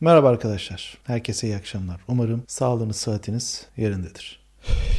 Merhaba arkadaşlar. Herkese iyi akşamlar. Umarım sağlığınız, sıhhatiniz yerindedir.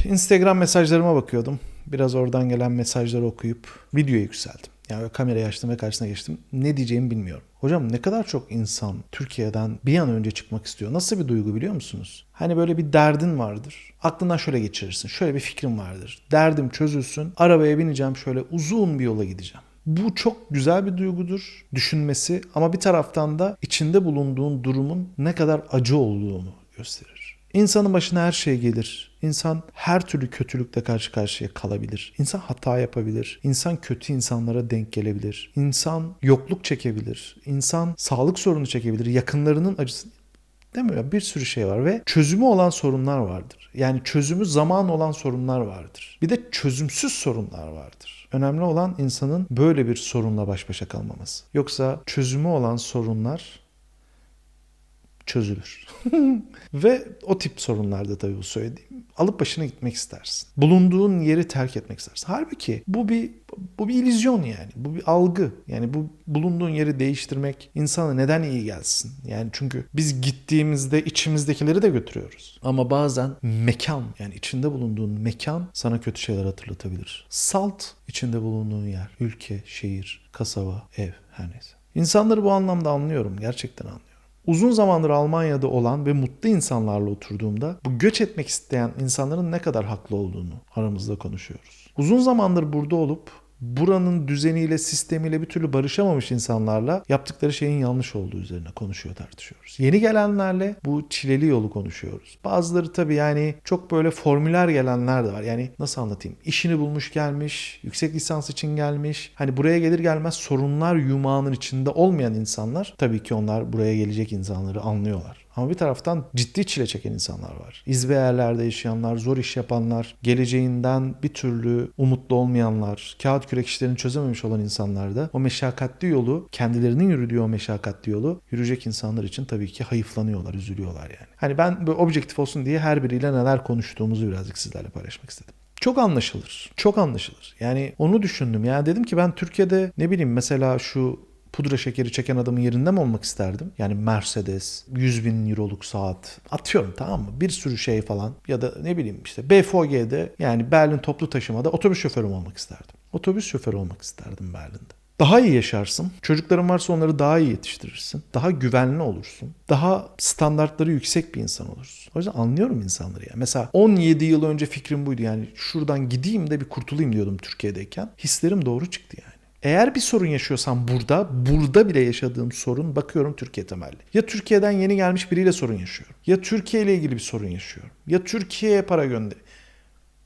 Instagram mesajlarıma bakıyordum. Biraz oradan gelen mesajları okuyup videoya yükseldim. Yani kamerayı açtım ve karşısına geçtim. Ne diyeceğimi bilmiyorum. Hocam ne kadar çok insan Türkiye'den bir an önce çıkmak istiyor. Nasıl bir duygu biliyor musunuz? Hani böyle bir derdin vardır. Aklından şöyle geçirirsin. Şöyle bir fikrin vardır. Derdim çözülsün. Arabaya bineceğim şöyle uzun bir yola gideceğim. Bu çok güzel bir duygudur düşünmesi ama bir taraftan da içinde bulunduğun durumun ne kadar acı olduğunu gösterir. İnsanın başına her şey gelir. İnsan her türlü kötülükle karşı karşıya kalabilir. İnsan hata yapabilir. İnsan kötü insanlara denk gelebilir. İnsan yokluk çekebilir. İnsan sağlık sorunu çekebilir. Yakınlarının acısı Değil mi? Bir sürü şey var ve çözümü olan sorunlar vardır. Yani çözümü zaman olan sorunlar vardır. Bir de çözümsüz sorunlar vardır. Önemli olan insanın böyle bir sorunla baş başa kalmaması. Yoksa çözümü olan sorunlar çözülür. Ve o tip sorunlarda tabii bu söylediğim alıp başına gitmek istersin. Bulunduğun yeri terk etmek istersin. Halbuki bu bir bu bir illüzyon yani. Bu bir algı. Yani bu bulunduğun yeri değiştirmek insana neden iyi gelsin? Yani çünkü biz gittiğimizde içimizdekileri de götürüyoruz. Ama bazen mekan yani içinde bulunduğun mekan sana kötü şeyler hatırlatabilir. Salt içinde bulunduğun yer, ülke, şehir, kasaba, ev her neyse. İnsanları bu anlamda anlıyorum. Gerçekten anlıyorum. Uzun zamandır Almanya'da olan ve mutlu insanlarla oturduğumda bu göç etmek isteyen insanların ne kadar haklı olduğunu aramızda konuşuyoruz. Uzun zamandır burada olup buranın düzeniyle, sistemiyle bir türlü barışamamış insanlarla yaptıkları şeyin yanlış olduğu üzerine konuşuyor, tartışıyoruz. Yeni gelenlerle bu çileli yolu konuşuyoruz. Bazıları tabii yani çok böyle formüler gelenler de var. Yani nasıl anlatayım? İşini bulmuş gelmiş, yüksek lisans için gelmiş. Hani buraya gelir gelmez sorunlar yumağının içinde olmayan insanlar tabii ki onlar buraya gelecek insanları anlıyorlar. Ama bir taraftan ciddi çile çeken insanlar var. İzbe yerlerde yaşayanlar, zor iş yapanlar, geleceğinden bir türlü umutlu olmayanlar, kağıt kürek işlerini çözememiş olan insanlar da o meşakkatli yolu, kendilerinin yürüdüğü o meşakkatli yolu yürüyecek insanlar için tabii ki hayıflanıyorlar, üzülüyorlar yani. Hani ben böyle objektif olsun diye her biriyle neler konuştuğumuzu birazcık sizlerle paylaşmak istedim çok anlaşılır. Çok anlaşılır. Yani onu düşündüm. Yani dedim ki ben Türkiye'de ne bileyim mesela şu pudra şekeri çeken adamın yerinde mi olmak isterdim? Yani Mercedes, 100 bin euroluk saat atıyorum tamam mı? Bir sürü şey falan ya da ne bileyim işte BFG'de yani Berlin toplu taşımada otobüs şoförü olmak isterdim? Otobüs şoförü olmak isterdim Berlin'de. Daha iyi yaşarsın. Çocukların varsa onları daha iyi yetiştirirsin. Daha güvenli olursun. Daha standartları yüksek bir insan olursun. O yüzden anlıyorum insanları ya. Mesela 17 yıl önce fikrim buydu. Yani şuradan gideyim de bir kurtulayım diyordum Türkiye'deyken. Hislerim doğru çıktı yani. Eğer bir sorun yaşıyorsam burada, burada bile yaşadığım sorun bakıyorum Türkiye temelli. Ya Türkiye'den yeni gelmiş biriyle sorun yaşıyorum. Ya Türkiye ile ilgili bir sorun yaşıyorum. Ya Türkiye'ye para gönder.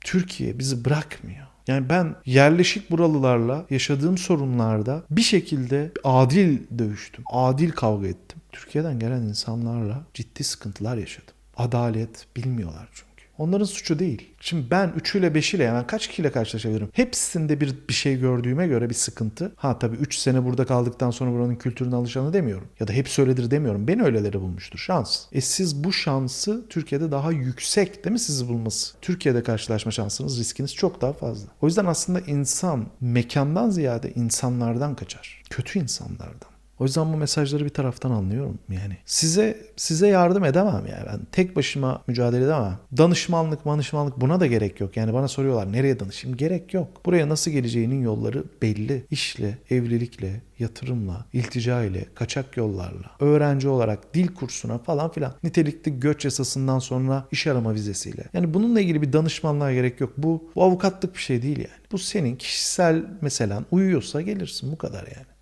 Türkiye bizi bırakmıyor. Yani ben yerleşik buralılarla yaşadığım sorunlarda bir şekilde adil dövüştüm. Adil kavga ettim. Türkiye'den gelen insanlarla ciddi sıkıntılar yaşadım. Adalet bilmiyorlar çünkü. Onların suçu değil. Şimdi ben 3 ile 5 ile yani kaç kişiyle karşılaşabilirim? Hepsinde bir, bir şey gördüğüme göre bir sıkıntı. Ha tabii 3 sene burada kaldıktan sonra buranın kültürüne alışanı demiyorum. Ya da hepsi öyledir demiyorum. Beni öyleleri bulmuştur. Şans. E siz bu şansı Türkiye'de daha yüksek değil mi sizi bulması? Türkiye'de karşılaşma şansınız, riskiniz çok daha fazla. O yüzden aslında insan mekandan ziyade insanlardan kaçar. Kötü insanlardan. O yüzden bu mesajları bir taraftan anlıyorum yani. Size size yardım edemem yani. Ben tek başıma mücadele edemem. Danışmanlık, manışmanlık buna da gerek yok. Yani bana soruyorlar nereye danışayım? Gerek yok. Buraya nasıl geleceğinin yolları belli. İşle, evlilikle, yatırımla, iltica ile, kaçak yollarla, öğrenci olarak dil kursuna falan filan. Nitelikli göç yasasından sonra iş arama vizesiyle. Yani bununla ilgili bir danışmanlığa gerek yok. Bu, bu avukatlık bir şey değil yani. Bu senin kişisel meselen uyuyorsa gelirsin bu kadar yani.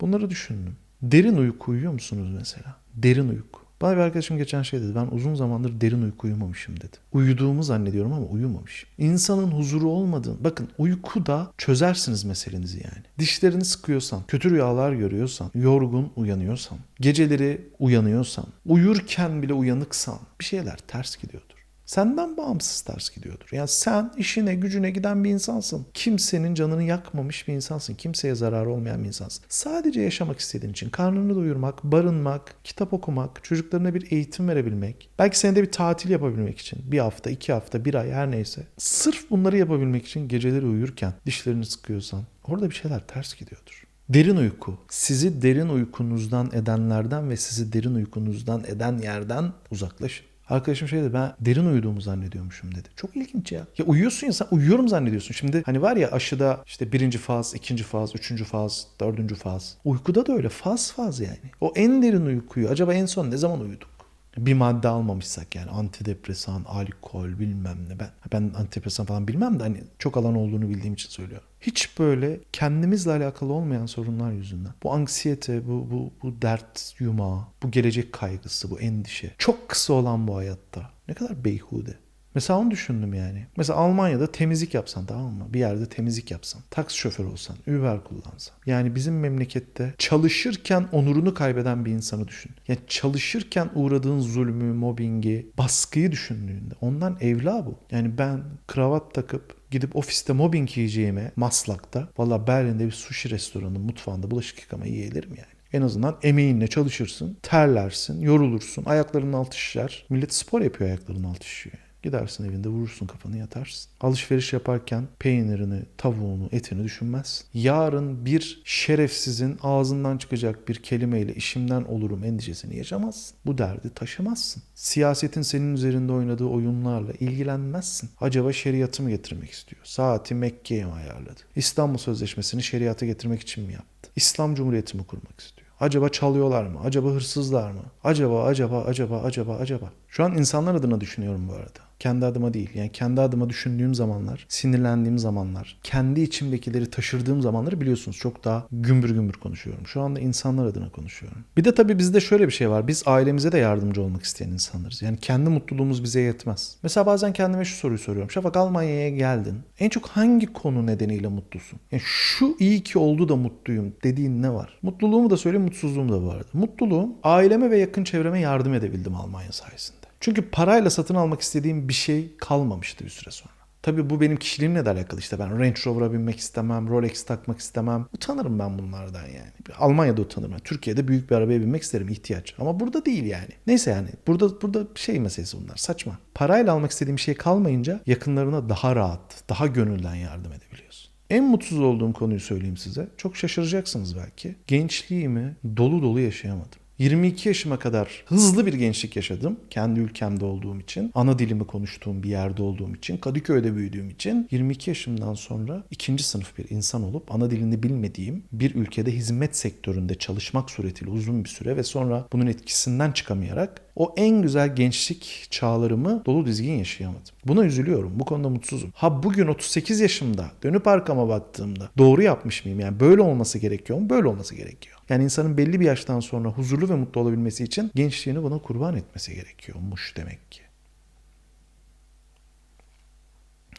Bunları düşündüm. Derin uyku uyuyor musunuz mesela? Derin uyku. Bana bir arkadaşım geçen şey dedi. Ben uzun zamandır derin uyku uyumamışım dedi. Uyuduğumu zannediyorum ama uyumamışım. İnsanın huzuru olmadığını. Bakın uykuda çözersiniz meselenizi yani. Dişlerini sıkıyorsan, kötü rüyalar görüyorsan, yorgun uyanıyorsan, geceleri uyanıyorsan, uyurken bile uyanıksan bir şeyler ters gidiyordur. Senden bağımsız ters gidiyordur. Yani sen işine gücüne giden bir insansın. Kimsenin canını yakmamış bir insansın. Kimseye zararı olmayan bir insansın. Sadece yaşamak istediğin için karnını doyurmak, barınmak, kitap okumak, çocuklarına bir eğitim verebilmek, belki senede bir tatil yapabilmek için bir hafta, iki hafta, bir ay her neyse. Sırf bunları yapabilmek için geceleri uyurken dişlerini sıkıyorsan orada bir şeyler ters gidiyordur. Derin uyku. Sizi derin uykunuzdan edenlerden ve sizi derin uykunuzdan eden yerden uzaklaşın. Arkadaşım şey dedi ben derin uyuduğumu zannediyormuşum dedi. Çok ilginç ya. Ya uyuyorsun ya sen uyuyorum zannediyorsun. Şimdi hani var ya aşıda işte birinci faz, ikinci faz, üçüncü faz, dördüncü faz. Uykuda da öyle faz faz yani. O en derin uykuyu acaba en son ne zaman uyuduk? Bir madde almamışsak yani antidepresan, alkol bilmem ne ben ben antidepresan falan bilmem de hani çok alan olduğunu bildiğim için söylüyorum. Hiç böyle kendimizle alakalı olmayan sorunlar yüzünden. Bu anksiyete, bu, bu, bu dert yumağı, bu gelecek kaygısı, bu endişe. Çok kısa olan bu hayatta. Ne kadar beyhude. Mesela onu düşündüm yani. Mesela Almanya'da temizlik yapsan tamam mı? Bir yerde temizlik yapsan. Taksi şoförü olsan. Uber kullansan. Yani bizim memlekette çalışırken onurunu kaybeden bir insanı düşün. Yani çalışırken uğradığın zulmü, mobbingi, baskıyı düşündüğünde. Ondan evla bu. Yani ben kravat takıp gidip ofiste mobbing yiyeceğime Maslak'ta valla Berlin'de bir sushi restoranının mutfağında bulaşık yıkama yiyebilirim yani. En azından emeğinle çalışırsın, terlersin, yorulursun, ayaklarının altı şişer. Millet spor yapıyor ayaklarının altı şişiyor. Gidersin evinde vurursun kafanı yatarsın. Alışveriş yaparken peynirini, tavuğunu, etini düşünmezsin. Yarın bir şerefsizin ağzından çıkacak bir kelimeyle işimden olurum endişesini yaşamazsın. Bu derdi taşımazsın. Siyasetin senin üzerinde oynadığı oyunlarla ilgilenmezsin. Acaba şeriatı mı getirmek istiyor? Saati Mekke'ye mi ayarladı? İstanbul Sözleşmesi'ni şeriata getirmek için mi yaptı? İslam Cumhuriyeti mi kurmak istiyor? Acaba çalıyorlar mı? Acaba hırsızlar mı? Acaba, acaba, acaba, acaba, acaba. Şu an insanlar adına düşünüyorum bu arada. Kendi adıma değil. Yani kendi adıma düşündüğüm zamanlar, sinirlendiğim zamanlar, kendi içimdekileri taşırdığım zamanları biliyorsunuz çok daha gümbür gümbür konuşuyorum. Şu anda insanlar adına konuşuyorum. Bir de tabii bizde şöyle bir şey var. Biz ailemize de yardımcı olmak isteyen insanlarız. Yani kendi mutluluğumuz bize yetmez. Mesela bazen kendime şu soruyu soruyorum. Şafak Almanya'ya geldin. En çok hangi konu nedeniyle mutlusun? Yani şu iyi ki oldu da mutluyum dediğin ne var? Mutluluğumu da söyleyeyim, mutsuzluğum da bu arada. Mutluluğum aileme ve yakın çevreme yardım edebildim Almanya sayesinde. Çünkü parayla satın almak istediğim bir şey kalmamıştı bir süre sonra. Tabii bu benim kişiliğimle de alakalı işte ben Range Rover'a binmek istemem, Rolex takmak istemem. Utanırım ben bunlardan yani. Almanya'da utanırım. Yani Türkiye'de büyük bir arabaya binmek isterim ihtiyaç. Ama burada değil yani. Neyse yani burada burada şey meselesi bunlar saçma. Parayla almak istediğim şey kalmayınca yakınlarına daha rahat, daha gönülden yardım edebiliyorsun. En mutsuz olduğum konuyu söyleyeyim size. Çok şaşıracaksınız belki. Gençliğimi dolu dolu yaşayamadım. 22 yaşıma kadar hızlı bir gençlik yaşadım. Kendi ülkemde olduğum için, ana dilimi konuştuğum bir yerde olduğum için, Kadıköy'de büyüdüğüm için 22 yaşımdan sonra ikinci sınıf bir insan olup ana dilini bilmediğim bir ülkede hizmet sektöründe çalışmak suretiyle uzun bir süre ve sonra bunun etkisinden çıkamayarak o en güzel gençlik çağlarımı dolu dizgin yaşayamadım. Buna üzülüyorum. Bu konuda mutsuzum. Ha bugün 38 yaşımda dönüp arkama baktığımda doğru yapmış mıyım? Yani böyle olması gerekiyor mu? Böyle olması gerekiyor. Yani insanın belli bir yaştan sonra huzurlu ve mutlu olabilmesi için gençliğini buna kurban etmesi gerekiyormuş demek ki.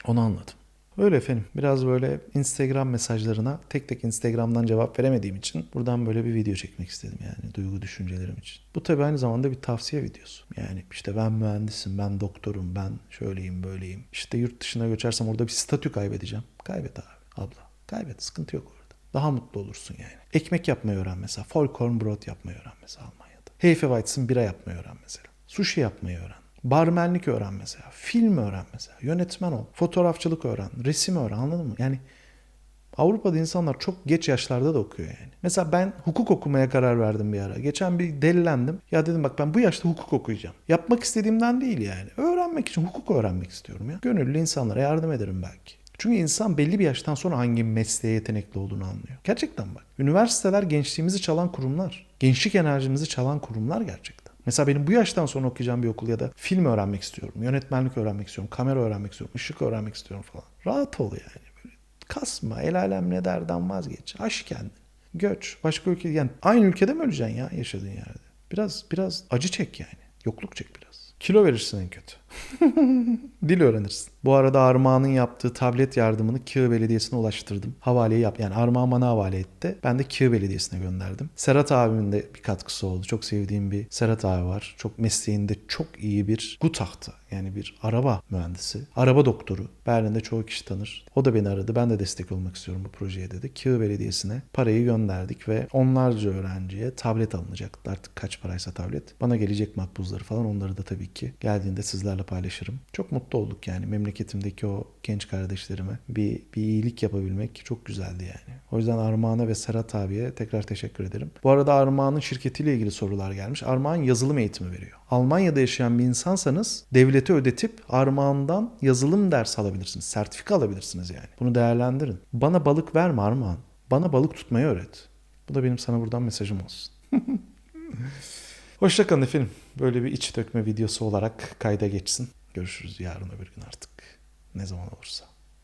Onu anladım. Öyle efendim. Biraz böyle Instagram mesajlarına tek tek Instagram'dan cevap veremediğim için buradan böyle bir video çekmek istedim yani duygu düşüncelerim için. Bu tabii aynı zamanda bir tavsiye videosu. Yani işte ben mühendisim, ben doktorum, ben şöyleyim, böyleyim. İşte yurt dışına göçersem orada bir statü kaybedeceğim. Kaybet abi, abla. Kaybet, sıkıntı yok orada. Daha mutlu olursun yani. Ekmek yapmayı öğren mesela. Vollkornbrot yapmayı öğren mesela Almanya'da. Hefeweizen bira yapmayı öğren mesela. Sushi yapmayı öğren. Barmenlik öğren mesela. Film öğren mesela. Yönetmen ol. Fotoğrafçılık öğren. Resim öğren anladın mı? Yani Avrupa'da insanlar çok geç yaşlarda da okuyor yani. Mesela ben hukuk okumaya karar verdim bir ara. Geçen bir delilendim. Ya dedim bak ben bu yaşta hukuk okuyacağım. Yapmak istediğimden değil yani. Öğrenmek için hukuk öğrenmek istiyorum ya. Gönüllü insanlara yardım ederim belki. Çünkü insan belli bir yaştan sonra hangi mesleğe yetenekli olduğunu anlıyor. Gerçekten bak. Üniversiteler gençliğimizi çalan kurumlar. Gençlik enerjimizi çalan kurumlar gerçekten. Mesela benim bu yaştan sonra okuyacağım bir okul ya da film öğrenmek istiyorum, yönetmenlik öğrenmek istiyorum, kamera öğrenmek istiyorum, ışık öğrenmek istiyorum falan. Rahat ol yani. Böyle kasma, el alem ne derden vazgeç. Aş kendini. Göç. Başka ülke yani aynı ülkede mi öleceksin ya yaşadığın yerde? Biraz biraz acı çek yani. Yokluk çek biraz. Kilo verirsin en kötü. Dil öğrenirsin. Bu arada Armağan'ın yaptığı tablet yardımını Kığ Belediyesi'ne ulaştırdım. Havaleyi yap. Yani Armağan bana havale etti. Ben de Kığ Belediyesi'ne gönderdim. Serhat abimin de bir katkısı oldu. Çok sevdiğim bir Serhat abi var. Çok mesleğinde çok iyi bir Gutacht'ı. Yani bir araba mühendisi, araba doktoru. Berlin'de çoğu kişi tanır. O da beni aradı. Ben de destek olmak istiyorum bu projeye dedi. Kığ Belediyesi'ne parayı gönderdik ve onlarca öğrenciye tablet alınacaktı. Artık kaç paraysa tablet. Bana gelecek makbuzları falan onları da tabii ki geldiğinde sizlerle paylaşırım. Çok mutlu olduk yani memleketimdeki o genç kardeşlerime bir, bir iyilik yapabilmek çok güzeldi yani. O yüzden Armağan'a ve Serhat abiye tekrar teşekkür ederim. Bu arada Armağan'ın şirketiyle ilgili sorular gelmiş. Armağan yazılım eğitimi veriyor. Almanya'da yaşayan bir insansanız devlete ödetip Armağan'dan yazılım ders alabilirsiniz. Sertifika alabilirsiniz yani. Bunu değerlendirin. Bana balık verme Armağan. Bana balık tutmayı öğret. Bu da benim sana buradan mesajım olsun. Hoşçakalın efendim. Böyle bir iç dökme videosu olarak kayda geçsin. Görüşürüz yarın öbür gün artık. Ne zaman olursa.